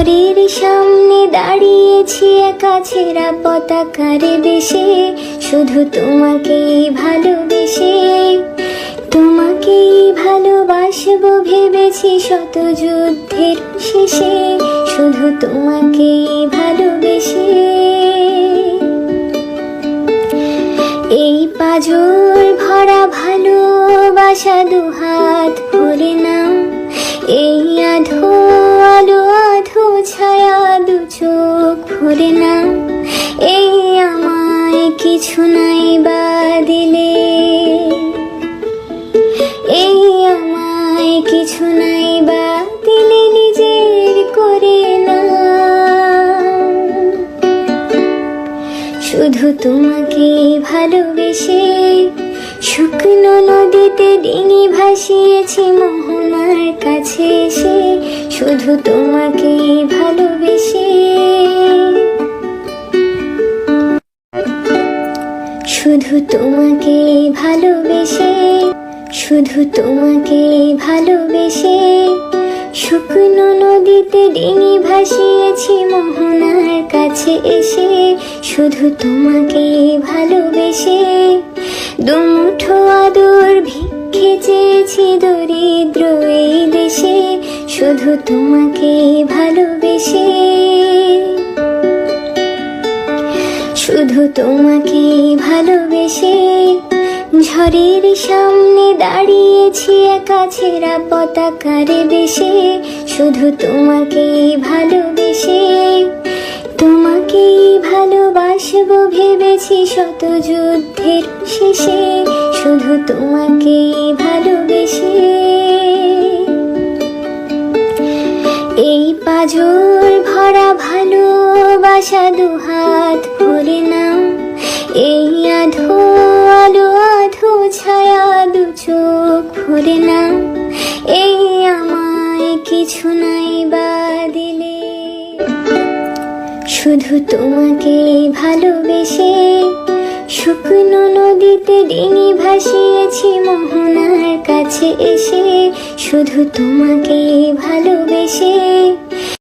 ঝড়ের সামনে দাঁড়িয়েছি একা ছেঁড়া পতাকারে বেশে। শুধু তোমাকে ভালোবেসে, তোমাকেই ভালোবাসবো ভেবেছি শত যুদ্ধের শেষে। শুধু তোমাকে ভালোবেসে। এই পাজর ভরা ভালোবাসা দুহাত ভরে নাও। চোখ না। এই আমায় কিছু নাই বা দিলে এই আমায় কিছু নাই বা দিলে নিজের করে না। শুধু তোমাকে ভালোবেসে শুকনো নদীতে ডিঙি ভাসিয়েছি মোহনার কাছে এসে। শুধু তোমাকে ভালোবেসে শুধু তোমাকে ভালোবেসে, শুধু তোমাকে ভালোবেসে, শুকনো নদীতে ডিঙি ভাসিয়েছি মোহনার কাছে এসে, শুধু তোমাকে ভালোবেসে, দুমুঠো আদর ভিক্ষে চেয়েছি দরিদ্র এই দেশে, শুধু তোমাকে ভালোবেসে। শুধু তোমাকে ভালোবেসে ঝড়ের সামনে দাঁড়িয়েছি একা ছেঁড়া পতাকারে বেশে। শুধু তোমাকে ভালোবেসে তোমাকেই ভালোবাসবো ভেবেছি শত যুদ্ধের শেষে। শুধু তোমাকে ভালোবেসে এই ভরা ভালোবাসা দুহাত ভরে নাও। এই আধো আলো, আধো ছায়া দু চোখ ভরে নাও। এই আমায় কিছু নাই বা দিলে শুধু তোমাকে ভালোবেসে শুকনো নদীতে ডিঙি ভাসিয়েছি, মোহনার কাছে এসে শুধু তোমাকে ভালোবেসে